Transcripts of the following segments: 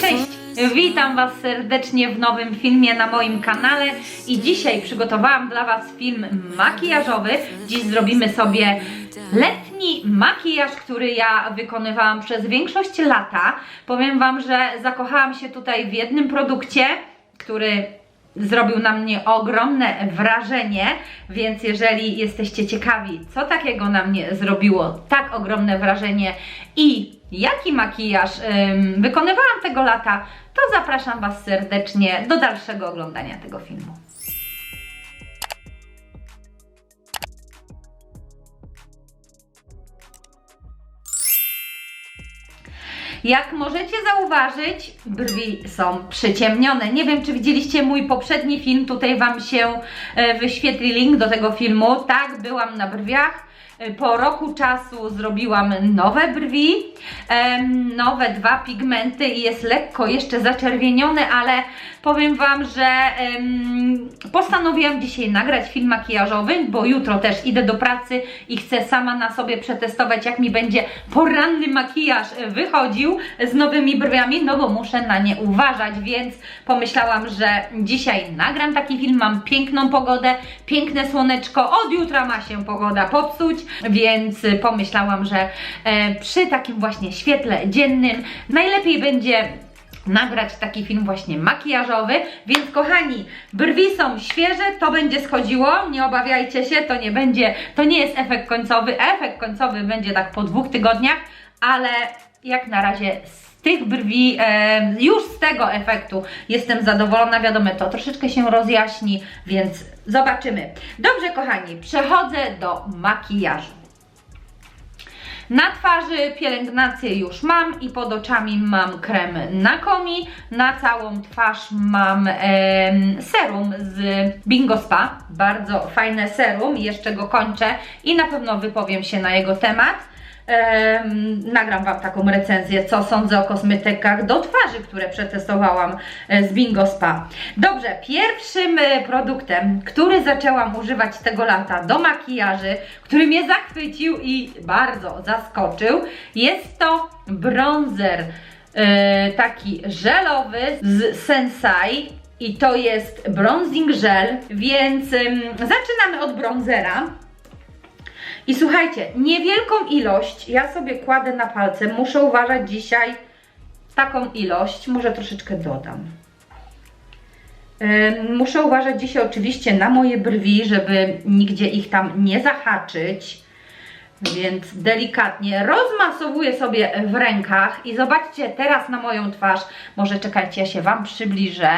Cześć! Witam Was serdecznie w nowym filmie na moim kanale i dzisiaj przygotowałam dla Was film makijażowy. Dziś zrobimy sobie letni makijaż, który ja wykonywałam przez większość lata. Powiem Wam, że zakochałam się tutaj w jednym produkcie, który zrobił na mnie ogromne wrażenie, więc jeżeli jesteście ciekawi, co takiego na mnie zrobiło tak ogromne wrażenie i jaki makijaż ym, wykonywałam tego lata, to zapraszam Was serdecznie do dalszego oglądania tego filmu. Jak możecie zauważyć, brwi są przyciemnione. Nie wiem, czy widzieliście mój poprzedni film, tutaj Wam się e, wyświetli link do tego filmu. Tak, byłam na brwiach. E, Po roku czasu zrobiłam nowe brwi, em, nowe dwa pigmenty i jest lekko jeszcze zaczerwienione, ale powiem Wam, że postanowiłam dzisiaj nagrać film makijażowy, bo jutro też idę do pracy i chcę sama na sobie przetestować, jak mi będzie poranny makijaż e, wychodził z nowymi brwiami, no bo muszę na nie uważać, więc pomyślałam, że dzisiaj nagram taki film, mam piękną pogodę, piękne słoneczko, od jutra ma się pogoda popsuć, więc pomyślałam, że e, przy takim właśnie świetle dziennym najlepiej będzie nagrać taki film właśnie makijażowy, więc kochani, brwi są świeże, to będzie schodziło, nie obawiajcie się, to nie będzie, to nie jest efekt końcowy, efekt końcowy będzie tak po dwóch tygodniach, ale jak na razie tych brwi, e, już z tego efektu jestem zadowolona, wiadomo, to troszeczkę się rozjaśni, więc zobaczymy. Dobrze kochani, przechodzę do makijażu. Na twarzy pielęgnację już mam i pod oczami mam krem na komi. Na całą twarz mam em, serum z Bingo Spa. Bardzo fajne serum, jeszcze go kończę i na pewno wypowiem się na jego temat. Nagram Wam taką recenzję, co sądzę o kosmetykach do twarzy, które przetestowałam e, z Bingo Spa. Dobrze, pierwszym e, produktem, który zaczęłam używać tego lata do makijaży, który mnie zachwycił i bardzo zaskoczył, jest to bronzer e, taki żelowy z Sensai i to jest bronzing gel, więc zaczynamy od bronzera. I słuchajcie, niewielką ilość ja sobie kładę na palce. Muszę uważać dzisiaj taką ilość. Może troszeczkę dodam. Muszę uważać dzisiaj oczywiście na moje brwi, żeby nigdzie ich tam nie zahaczyć. Więc delikatnie rozmasowuję sobie w rękach i zobaczcie teraz na moją twarz. Może czekajcie, ja się Wam przybliżę.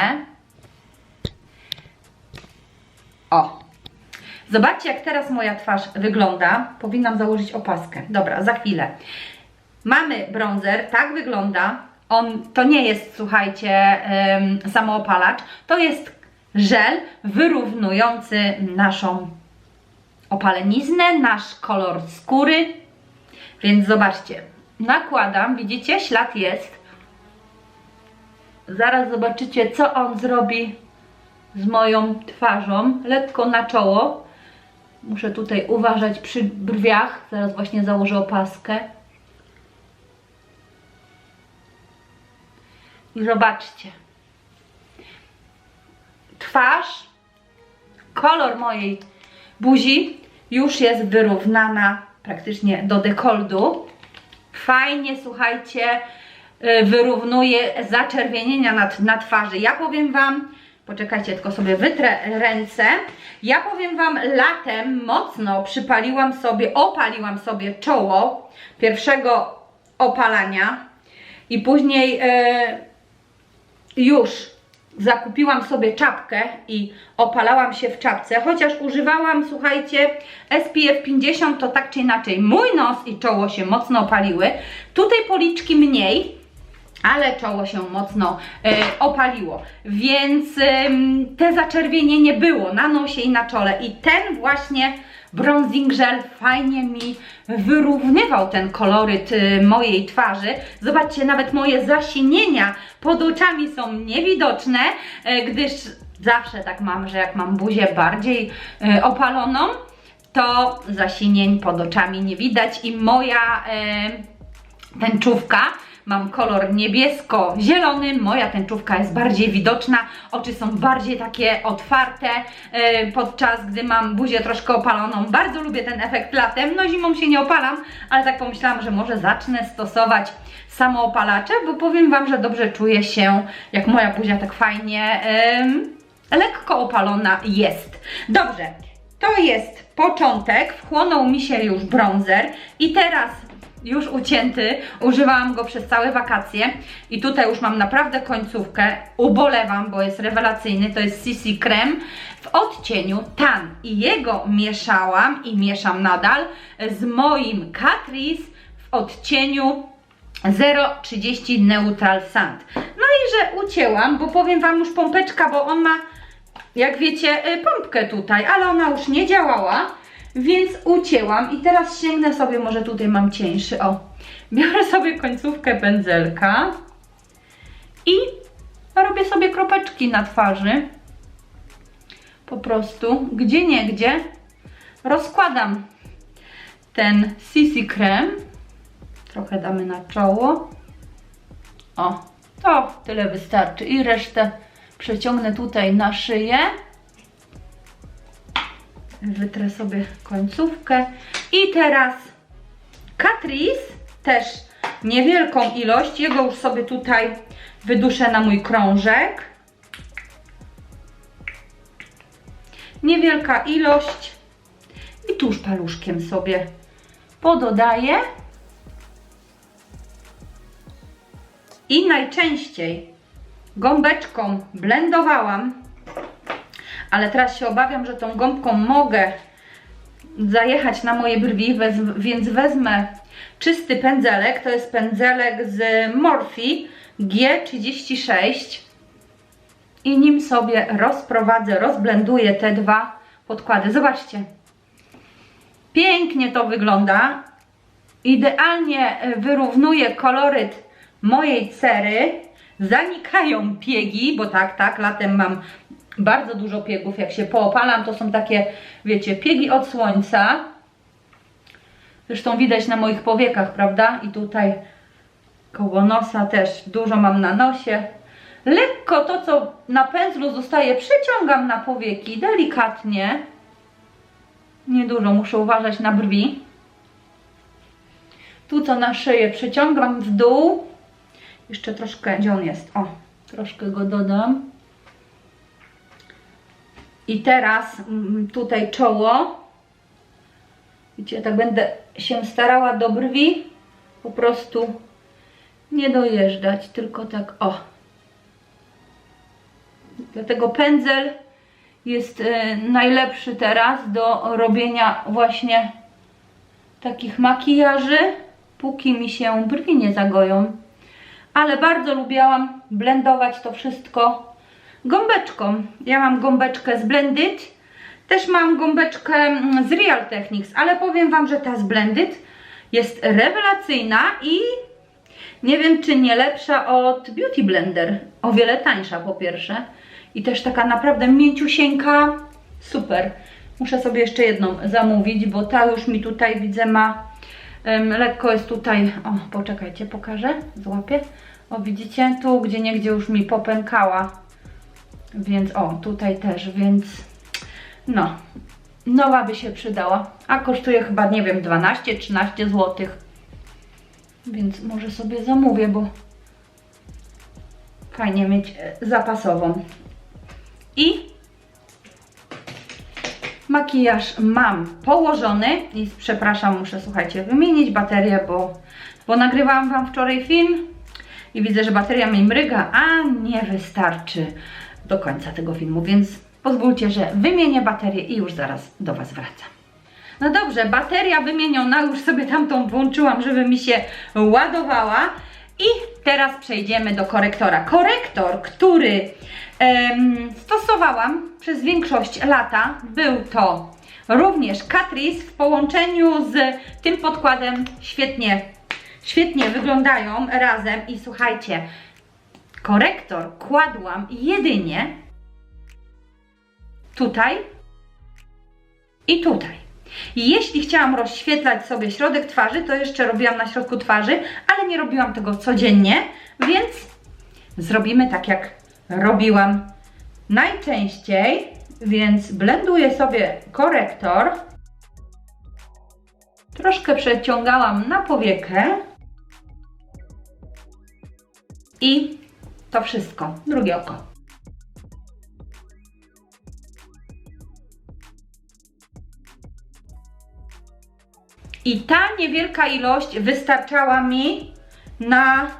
O, Zobaczcie, jak teraz moja twarz wygląda. Powinnam założyć opaskę. Dobra, za chwilę. Mamy bronzer, tak wygląda. On to nie jest, słuchajcie, samoopalacz. To jest żel wyrównujący naszą opaleniznę, nasz kolor skóry. Więc zobaczcie, nakładam, widzicie, ślad jest. Zaraz zobaczycie, co on zrobi z moją twarzą, lekko na czoło. Muszę tutaj uważać przy brwiach. Zaraz właśnie założę opaskę. I zobaczcie. Twarz, kolor mojej buzi już jest wyrównana praktycznie do dekoldu. Fajnie, słuchajcie, y, wyrównuje zaczerwienienia na, na twarzy. Ja powiem Wam, Poczekajcie, tylko sobie wytrę ręce. Ja powiem Wam, latem mocno przypaliłam sobie, opaliłam sobie czoło pierwszego opalania i później e, już zakupiłam sobie czapkę i opalałam się w czapce, chociaż używałam, słuchajcie, SPF 50, to tak czy inaczej mój nos i czoło się mocno opaliły. Tutaj policzki mniej, ale czoło się mocno e, opaliło, więc em, te zaczerwienienie było na nosie i na czole. I ten właśnie bronzing gel fajnie mi wyrównywał ten koloryt y, mojej twarzy. Zobaczcie, nawet moje zasinienia pod oczami są niewidoczne, e, gdyż zawsze tak mam, że jak mam buzię bardziej e, opaloną, to zasinień pod oczami nie widać. I moja e, tęczówka mam kolor niebiesko-zielony, moja tęczówka jest bardziej widoczna, oczy są bardziej takie otwarte, e, podczas gdy mam buzię troszkę opaloną. Bardzo lubię ten efekt latem, no zimą się nie opalam, ale tak pomyślałam, że może zacznę stosować samoopalacze, bo powiem Wam, że dobrze czuję się, jak moja buzia tak fajnie em, lekko opalona jest. Dobrze, to jest początek, wchłonął mi się już bronzer i teraz już ucięty, używałam go przez całe wakacje i tutaj już mam naprawdę końcówkę, ubolewam, bo jest rewelacyjny, to jest CC Creme w odcieniu Tan i jego mieszałam i mieszam nadal z moim Catrice w odcieniu 0,30 Neutral Sand. No i że ucięłam, bo powiem Wam już pompeczka, bo on ma, jak wiecie, y, pompkę tutaj, ale ona już nie działała, więc ucięłam i teraz sięgnę sobie, może tutaj mam cieńszy, o. Biorę sobie końcówkę pędzelka i robię sobie kropeczki na twarzy. Po prostu, gdzie nie gdzie, rozkładam ten CC krem Trochę damy na czoło. O, to tyle wystarczy. I resztę przeciągnę tutaj na szyję. Wytrę sobie końcówkę. I teraz Catrice, też niewielką ilość. Jego już sobie tutaj wyduszę na mój krążek. Niewielka ilość. I tuż paluszkiem sobie pododaję. i najczęściej gąbeczką blendowałam, ale teraz się obawiam, że tą gąbką mogę zajechać na moje brwi, więc wezmę czysty pędzelek, to jest pędzelek z Morphe G36 i nim sobie rozprowadzę, rozblenduję te dwa podkłady. Zobaczcie, pięknie to wygląda, idealnie wyrównuje koloryt mojej cery. Zanikają piegi, bo tak, tak, latem mam bardzo dużo piegów, jak się poopalam, to są takie, wiecie, piegi od słońca. Zresztą widać na moich powiekach, prawda? I tutaj koło nosa też dużo mam na nosie. Lekko to, co na pędzlu zostaje, przeciągam na powieki, delikatnie. Niedużo, muszę uważać na brwi. Tu co na szyję przeciągam w dół jeszcze troszkę, gdzie on jest? O, troszkę go dodam. I teraz mm, tutaj czoło. Widzicie, ja tak będę się starała do brwi po prostu nie dojeżdżać, tylko tak o. Dlatego pędzel jest y, najlepszy teraz do robienia właśnie takich makijaży, póki mi się brwi nie zagoją ale bardzo lubiłam blendować to wszystko gąbeczką. Ja mam gąbeczkę z Blended, też mam gąbeczkę mm, z Real Techniques, ale powiem Wam, że ta z Blended jest rewelacyjna i nie wiem, czy nie lepsza od Beauty Blender. O wiele tańsza po pierwsze. I też taka naprawdę mięciusieńka. Super. Muszę sobie jeszcze jedną zamówić, bo ta już mi tutaj widzę ma um, lekko jest tutaj. O, poczekajcie, pokażę. Złapię. O, widzicie? Tu gdzie niegdzie już mi popękała. Więc o, tutaj też, więc no, nowa by się przydała. A kosztuje chyba, nie wiem, 12-13 zł. Więc może sobie zamówię, bo fajnie mieć e, zapasową. I makijaż mam położony i przepraszam, muszę słuchajcie, wymienić baterię, bo, bo nagrywałam Wam wczoraj film i widzę, że bateria mi mryga, a nie wystarczy do końca tego filmu, więc pozwólcie, że wymienię baterię i już zaraz do Was wracam. No dobrze, bateria wymieniona, już sobie tamtą włączyłam, żeby mi się ładowała. I teraz przejdziemy do korektora. Korektor, który em, stosowałam przez większość lata, był to również Catrice w połączeniu z tym podkładem świetnie świetnie wyglądają razem i słuchajcie, korektor kładłam jedynie tutaj i tutaj. Jeśli chciałam rozświetlać sobie środek twarzy, to jeszcze robiłam na środku twarzy, ale nie robiłam tego codziennie, więc zrobimy tak jak robiłam najczęściej, więc blenduję sobie korektor. Troszkę przeciągałam na powiekę. I to wszystko. Drugie oko. I ta niewielka ilość wystarczała mi na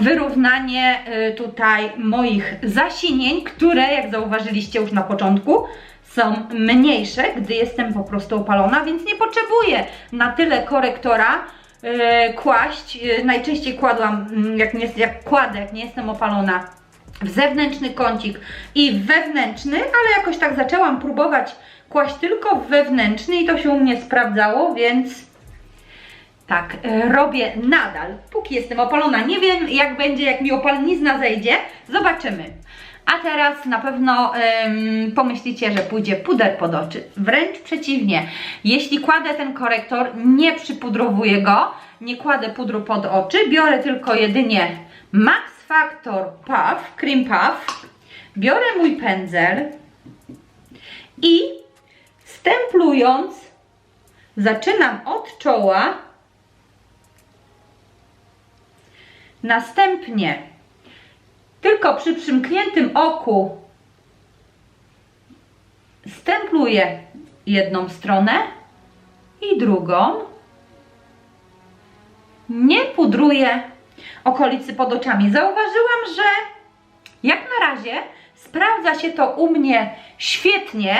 wyrównanie y, tutaj moich zasinień, które jak zauważyliście już na początku są mniejsze, gdy jestem po prostu opalona, więc nie potrzebuję na tyle korektora yy, kłaść. Yy, najczęściej kładłam, yy, jak, nie, jak kładę, jak nie jestem opalona, w zewnętrzny kącik i w wewnętrzny, ale jakoś tak zaczęłam próbować kłaść tylko w wewnętrzny i to się u mnie sprawdzało, więc tak, e, robię nadal, póki jestem opalona. Nie wiem jak będzie, jak mi opalenizna zejdzie, zobaczymy. A teraz na pewno ym, pomyślicie, że pójdzie puder pod oczy. Wręcz przeciwnie. Jeśli kładę ten korektor, nie przypudrowuję go, nie kładę pudru pod oczy, biorę tylko jedynie Max Factor Puff, Cream Puff, biorę mój pędzel i stemplując zaczynam od czoła, następnie tylko przy przymkniętym oku stempluję jedną stronę i drugą. Nie pudruję okolicy pod oczami. Zauważyłam, że jak na razie sprawdza się to u mnie świetnie.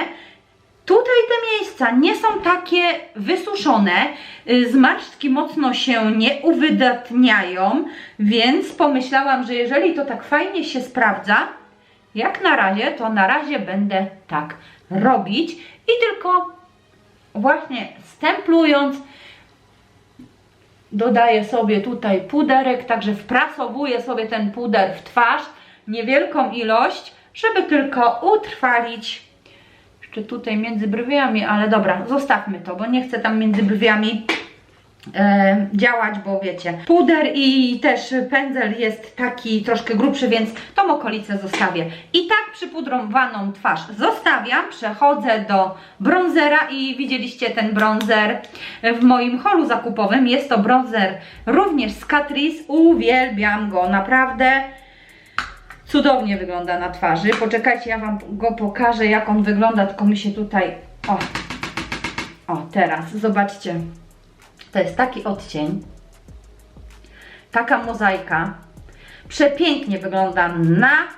Tutaj te miejsca nie są takie wysuszone, y, zmarszczki mocno się nie uwydatniają, więc pomyślałam, że jeżeli to tak fajnie się sprawdza, jak na razie, to na razie będę tak robić i tylko właśnie stemplując dodaję sobie tutaj puderek, także wprasowuję sobie ten puder w twarz, niewielką ilość, żeby tylko utrwalić. Jeszcze tutaj między brwiami, ale dobra, zostawmy to, bo nie chcę tam między brwiami e, działać, bo wiecie, puder i też pędzel jest taki troszkę grubszy, więc tą okolicę zostawię. I tak przypudrowaną twarz zostawiam, przechodzę do bronzera i widzieliście ten bronzer w moim holu zakupowym. Jest to bronzer również z Catrice, uwielbiam go, naprawdę cudownie wygląda na twarzy. Poczekajcie, ja Wam go pokażę, jak on wygląda, tylko mi się tutaj... O, o teraz, zobaczcie. To jest taki odcień, taka mozaika. Przepięknie wygląda na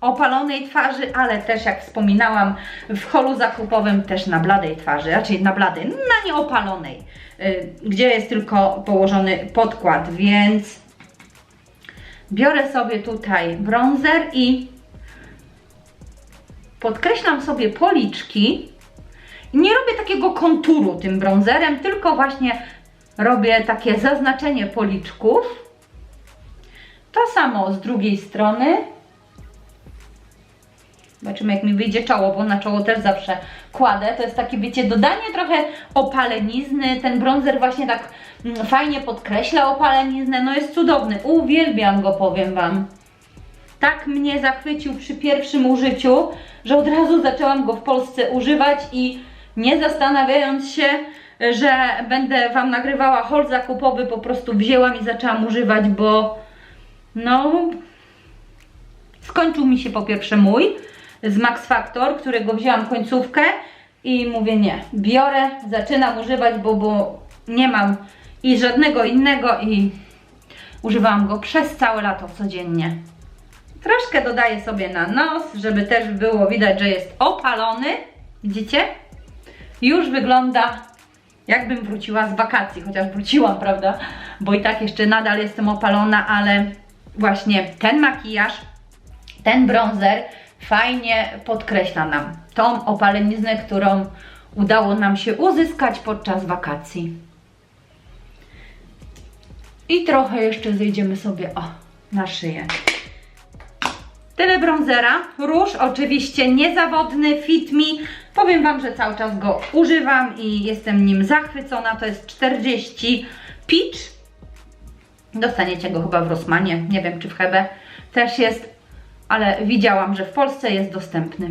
opalonej twarzy, ale też jak wspominałam w holu zakupowym też na bladej twarzy, raczej na bladej, na nieopalonej, y, gdzie jest tylko położony podkład, więc biorę sobie tutaj bronzer i podkreślam sobie policzki. Nie robię takiego konturu tym bronzerem, tylko właśnie robię takie zaznaczenie policzków. To samo z drugiej strony. Zobaczymy jak mi wyjdzie czoło, bo na czoło też zawsze kładę. To jest takie, wiecie, dodanie trochę opalenizny. Ten bronzer właśnie tak mm, fajnie podkreśla opaleniznę. No jest cudowny. Uwielbiam go, powiem Wam. Tak mnie zachwycił przy pierwszym użyciu, że od razu zaczęłam go w Polsce używać i nie zastanawiając się, że będę Wam nagrywała haul zakupowy, po prostu wzięłam i zaczęłam używać, bo no skończył mi się po pierwsze mój z Max Factor, którego wzięłam końcówkę i mówię nie, biorę, zaczynam używać, bo, bo nie mam i żadnego innego i używałam go przez całe lato codziennie. Troszkę dodaję sobie na nos, żeby też było widać, że jest opalony. Widzicie? Już wygląda jakbym wróciła z wakacji, chociaż wróciłam, prawda? Bo i tak jeszcze nadal jestem opalona, ale właśnie ten makijaż, ten bronzer fajnie podkreśla nam tą opaleniznę, którą udało nam się uzyskać podczas wakacji. I trochę jeszcze zejdziemy sobie o, na szyję. Tyle bronzera. Róż oczywiście niezawodny, Fit Me Powiem Wam, że cały czas go używam i jestem nim zachwycona. To jest 40 Peach. Dostaniecie go chyba w Rosmanie, nie wiem czy w Hebe też jest, ale widziałam, że w Polsce jest dostępny.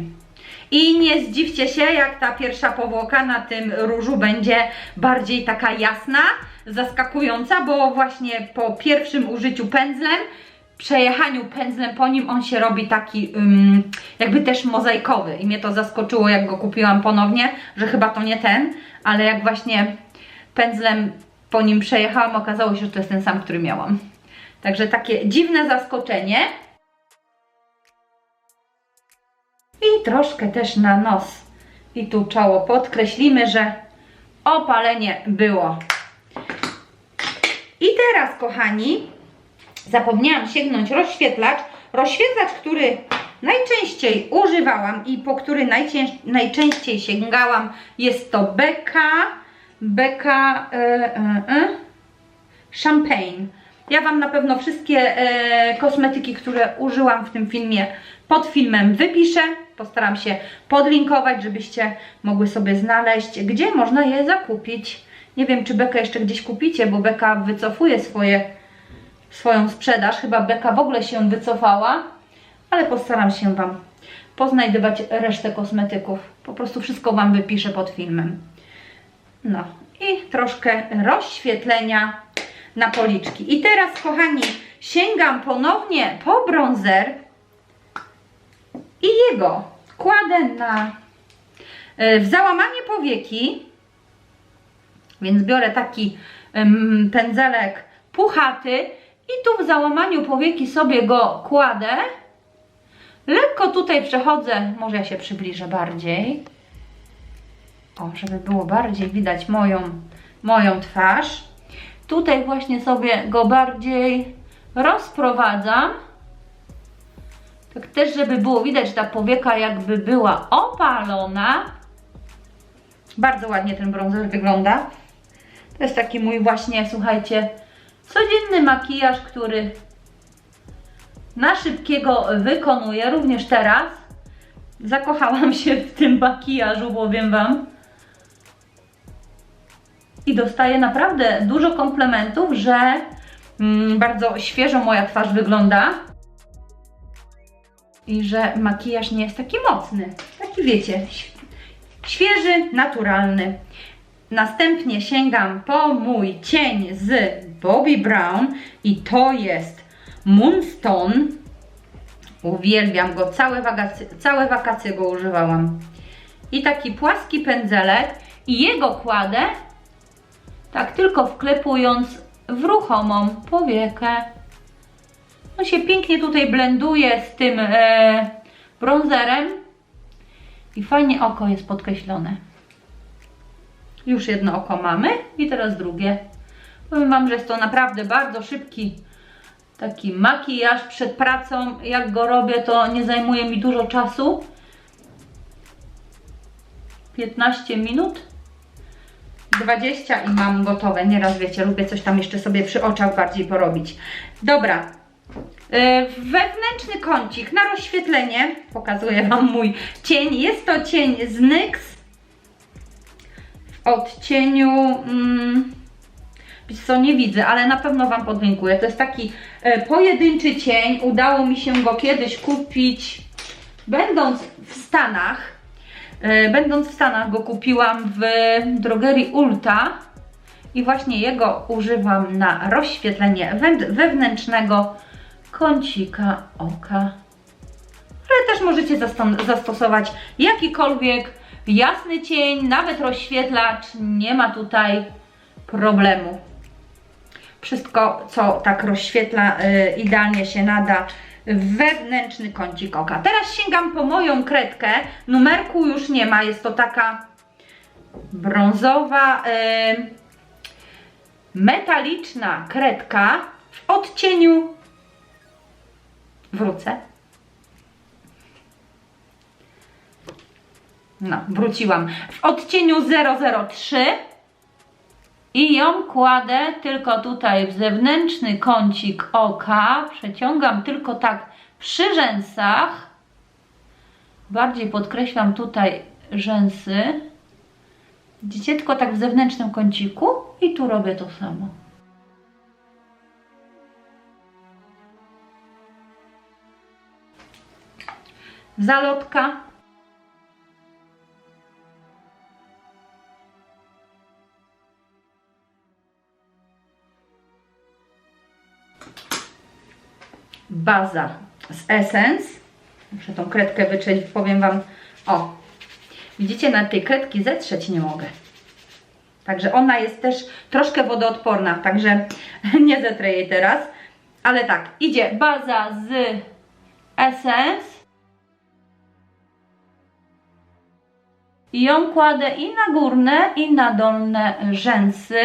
I nie zdziwcie się, jak ta pierwsza powłoka na tym różu będzie bardziej taka jasna, zaskakująca, bo właśnie po pierwszym użyciu pędzlem, przejechaniu pędzlem po nim, on się robi taki ym, jakby też mozaikowy. I mnie to zaskoczyło, jak go kupiłam ponownie, że chyba to nie ten, ale jak właśnie pędzlem po nim przejechałam, okazało się, że to jest ten sam, który miałam. Także takie dziwne zaskoczenie. I troszkę też na nos i tu czoło podkreślimy, że opalenie było. I teraz, kochani, zapomniałam sięgnąć rozświetlacz. Rozświetlacz, który najczęściej używałam i po który najczęściej sięgałam, jest to Becca, Becca e, e, e, Champagne. Ja Wam na pewno wszystkie e, kosmetyki, które użyłam w tym filmie, pod filmem wypiszę. Postaram się podlinkować, żebyście mogły sobie znaleźć, gdzie można je zakupić. Nie wiem, czy Beka jeszcze gdzieś kupicie, bo Beka wycofuje swoje, swoją sprzedaż. Chyba Beka w ogóle się wycofała, ale postaram się Wam poznajdywać resztę kosmetyków. Po prostu wszystko Wam wypiszę pod filmem. No i troszkę rozświetlenia na policzki. I teraz, kochani, sięgam ponownie po bronzer i jego kładę na e, w załamanie powieki, więc biorę taki pędzelek puchaty i tu w załamaniu powieki sobie go kładę. Lekko tutaj przechodzę, może ja się przybliżę bardziej. O, żeby było bardziej widać moją, moją twarz. Tutaj właśnie sobie go bardziej rozprowadzam. Tak też, żeby było widać, ta powieka jakby była opalona. Bardzo ładnie ten bronzer wygląda. To jest taki mój właśnie, słuchajcie, codzienny makijaż, który na szybkiego wykonuję. Również teraz zakochałam się w tym makijażu, powiem Wam. I dostaję naprawdę dużo komplementów, że mm, bardzo świeżo moja twarz wygląda i że makijaż nie jest taki mocny. Taki wiecie, świeży, naturalny. Następnie sięgam po mój cień z Bobbi Brown i to jest Moonstone. Uwielbiam go, całe wakacje, całe wakacje go używałam. I taki płaski pędzelek i jego kładę tak tylko wklepując w ruchomą powiekę. On się pięknie tutaj blenduje z tym e, i fajnie oko jest podkreślone. Już jedno oko mamy i teraz drugie. Powiem Wam, że jest to naprawdę bardzo szybki taki makijaż przed pracą. Jak go robię, to nie zajmuje mi dużo czasu. 15 minut 20 i mam gotowe. Nieraz wiecie, lubię coś tam jeszcze sobie przy oczach bardziej porobić. Dobra. Yy, wewnętrzny kącik na rozświetlenie. Pokazuję Wam mój cień. Jest to cień z NYX w odcieniu... Mm, co nie widzę, ale na pewno Wam podlinkuję. To jest taki e, pojedynczy cień. Udało mi się go kiedyś kupić będąc w Stanach. E, będąc w Stanach go kupiłam w drogerii Ulta i właśnie jego używam na rozświetlenie wewnętrznego kącika oka. Ale też możecie zastosować jakikolwiek jasny cień, nawet rozświetlacz, nie ma tutaj problemu. Wszystko, co tak rozświetla, yy, idealnie się nada wewnętrzny kącik oka. Teraz sięgam po moją kredkę. Numerku już nie ma, jest to taka brązowa, yy, metaliczna kredka w odcieniu wrócę. No, wróciłam. W odcieniu 003 i ją kładę tylko tutaj w zewnętrzny kącik oka, przeciągam tylko tak przy rzęsach, bardziej podkreślam tutaj rzęsy. Widzicie, tylko tak w zewnętrznym kąciku i tu robię to samo. Zalotka. Baza z Essence. Muszę tą kredkę wytrzeć, powiem Wam. O, widzicie, na tej kredki zetrzeć nie mogę. Także ona jest też troszkę wodoodporna, także nie zetrę jej teraz. Ale tak, idzie baza z Essence. I ją kładę i na górne, i na dolne rzęsy.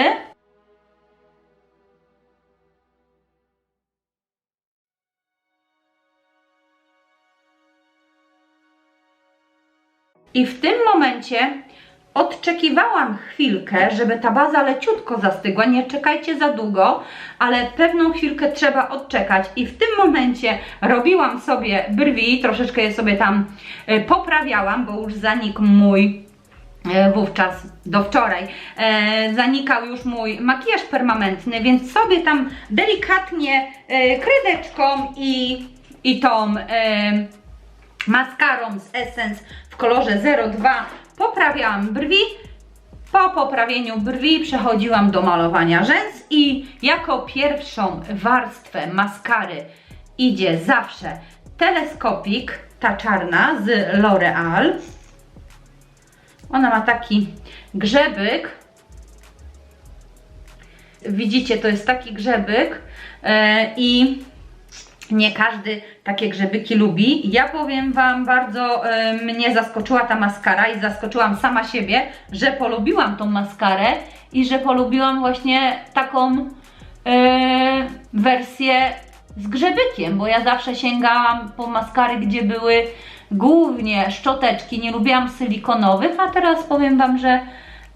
I w tym momencie odczekiwałam chwilkę, żeby ta baza leciutko zastygła. Nie czekajcie za długo, ale pewną chwilkę trzeba odczekać. I w tym momencie robiłam sobie brwi, troszeczkę je sobie tam e, poprawiałam, bo już zanikł mój e, wówczas do wczoraj e, zanikał już mój makijaż permanentny, więc sobie tam delikatnie e, kredeczką i, i tą e, maskarą z Essence w kolorze 02 poprawiałam brwi. Po poprawieniu brwi przechodziłam do malowania rzęs i jako pierwszą warstwę maskary idzie zawsze teleskopik, ta czarna z L'Oreal. Ona ma taki grzebyk. Widzicie, to jest taki grzebyk e, i nie każdy takie grzebyki lubi. Ja powiem Wam, bardzo e, mnie zaskoczyła ta maskara i zaskoczyłam sama siebie, że polubiłam tą maskarę i że polubiłam właśnie taką e, wersję z grzebykiem, bo ja zawsze sięgałam po maskary, gdzie były głównie szczoteczki, nie lubiłam silikonowych, a teraz powiem Wam, że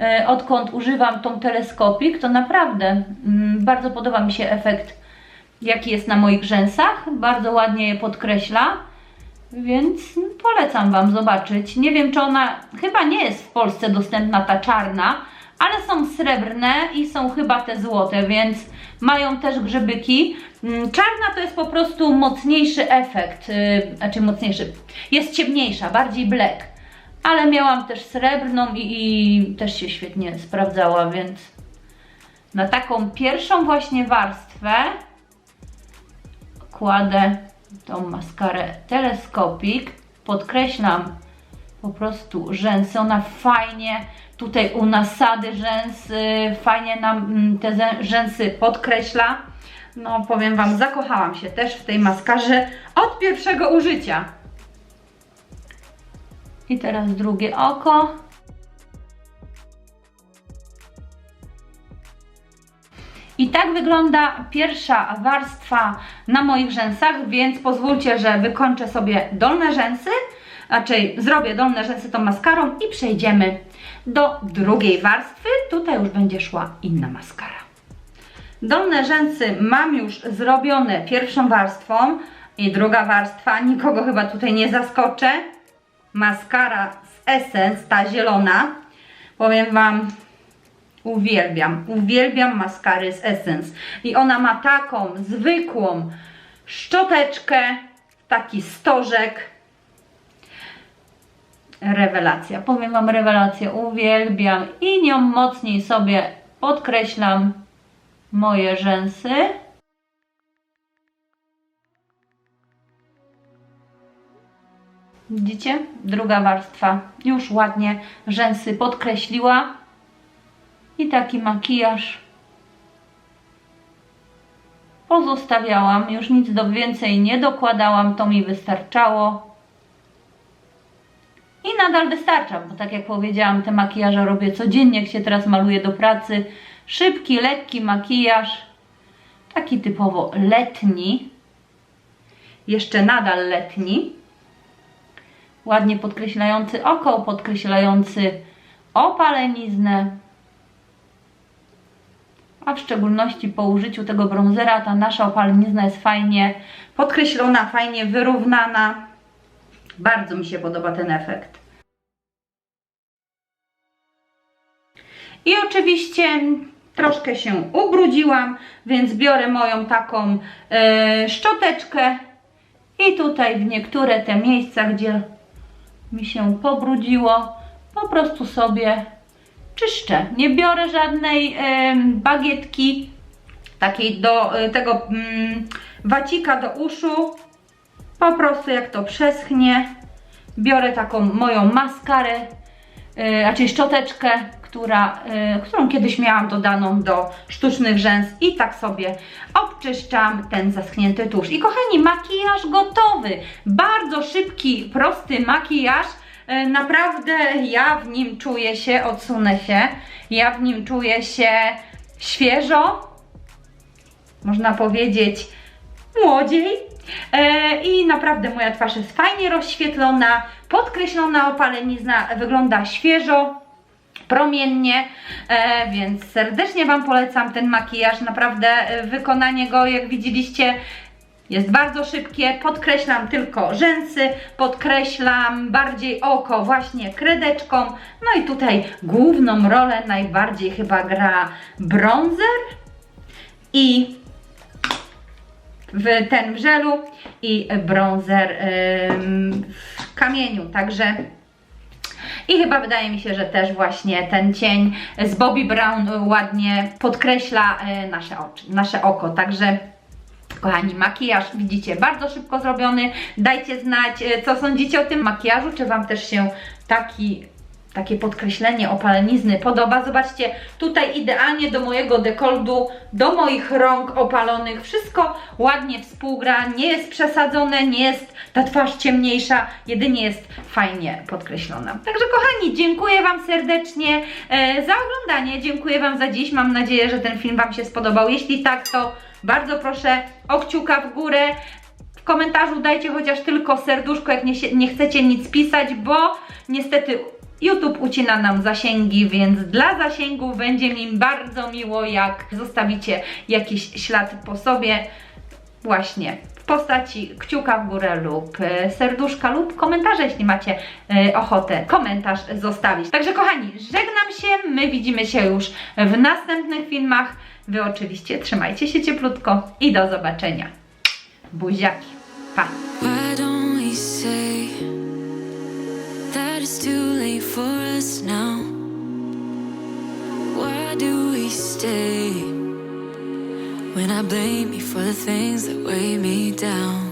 e, odkąd używam tą teleskopik, to naprawdę mm, bardzo podoba mi się efekt jaki jest na moich rzęsach. Bardzo ładnie je podkreśla, więc polecam Wam zobaczyć. Nie wiem, czy ona, chyba nie jest w Polsce dostępna ta czarna, ale są srebrne i są chyba te złote, więc mają też grzebyki. Mm, Czarna to jest po prostu mocniejszy efekt, yy, znaczy mocniejszy, jest ciemniejsza, bardziej black. Ale miałam też srebrną i, i też się świetnie sprawdzała, więc na taką pierwszą właśnie warstwę kładę tą maskarę teleskopik, podkreślam po prostu rzęsy, ona fajnie tutaj u nasady rzęs, y, fajnie nam mm, te zę- rzęsy podkreśla. No powiem Wam, zakochałam się też w tej maskarze od pierwszego użycia. I teraz drugie oko. I tak wygląda pierwsza warstwa na moich rzęsach, więc pozwólcie, że wykończę sobie dolne rzęsy, raczej zrobię dolne rzęsy tą maskarą i przejdziemy do drugiej warstwy. Tutaj już będzie szła inna maskara. Dolne rzęsy mam już zrobione pierwszą warstwą i druga warstwa, nikogo chyba tutaj nie zaskoczę. Maskara z Essence, ta zielona. Powiem Wam, Uwielbiam, uwielbiam maskary z Essence. I ona ma taką zwykłą szczoteczkę, taki stożek. Rewelacja, powiem Wam rewelacja, uwielbiam i nią mocniej sobie podkreślam moje rzęsy. Widzicie? Druga warstwa już ładnie rzęsy podkreśliła. I taki makijaż pozostawiałam, już nic do więcej nie dokładałam, to mi wystarczało. I nadal wystarcza, bo tak jak powiedziałam, te makijaże robię codziennie, jak się teraz maluję do pracy. Szybki, lekki makijaż, taki typowo letni, jeszcze nadal letni. Ładnie podkreślający oko, podkreślający opaleniznę a w szczególności po użyciu tego bronzera ta nasza opalenizna jest fajnie podkreślona, fajnie wyrównana. Bardzo mi się podoba ten efekt. I oczywiście troszkę się ubrudziłam, więc biorę moją taką e, szczoteczkę i tutaj w niektóre te miejsca, gdzie mi się pobrudziło, po prostu sobie czyszczę. Nie biorę żadnej bagietki, takiej do e, tego mm, wacika do uszu. Po prostu jak to przeschnie, biorę taką moją maskarę, yy, raczej szczoteczkę, która, yy, którą kiedyś miałam dodaną do sztucznych rzęs i tak sobie obczyszczam ten zaschnięty tusz. I kochani, makijaż gotowy. Bardzo szybki, prosty makijaż. Yy, Naprawdę ja w nim czuję się, odsunę się, ja w nim czuję się świeżo, można powiedzieć młodziej. E, I naprawdę moja twarz jest fajnie rozświetlona, podkreślona opalenizna, wygląda świeżo, promiennie, e, więc serdecznie Wam polecam ten makijaż. Naprawdę e, wykonanie go, jak widzieliście, jest bardzo szybkie. Podkreślam tylko rzęsy, podkreślam bardziej oko właśnie kredeczką. No i tutaj główną rolę najbardziej chyba gra bronzer i w ten w żelu i bronzer w kamieniu. Także i chyba wydaje mi się, że też właśnie ten cień z Bobbi Brown ładnie podkreśla e, nasze oczy, nasze oko. Także Kochani, makijaż widzicie bardzo szybko zrobiony. Dajcie znać, e, co sądzicie o tym makijażu, czy Wam też się taki takie podkreślenie opalenizny podoba. Zobaczcie, tutaj idealnie do mojego dekoldu, do moich rąk opalonych, wszystko ładnie współgra, nie jest przesadzone, nie jest ta twarz ciemniejsza, jedynie jest fajnie podkreślona. Także kochani, dziękuję Wam serdecznie e, za oglądanie, dziękuję Wam za dziś, mam nadzieję, że ten film Wam się spodobał. Jeśli tak, to bardzo proszę o kciuka w górę, w komentarzu dajcie chociaż tylko serduszko, jak nie, nie chcecie nic pisać, bo niestety YouTube ucina nam zasięgi, więc dla zasięgów będzie mi bardzo miło, jak zostawicie jakiś ślad po sobie właśnie postaci kciuka w górę lub e, serduszka lub komentarza, jeśli macie e, ochotę komentarz zostawić. Także kochani, żegnam się, my widzimy się już w następnych filmach. Wy oczywiście trzymajcie się cieplutko i do zobaczenia. Buziaki. Pa! Stay when I blame you for the things that weigh me down?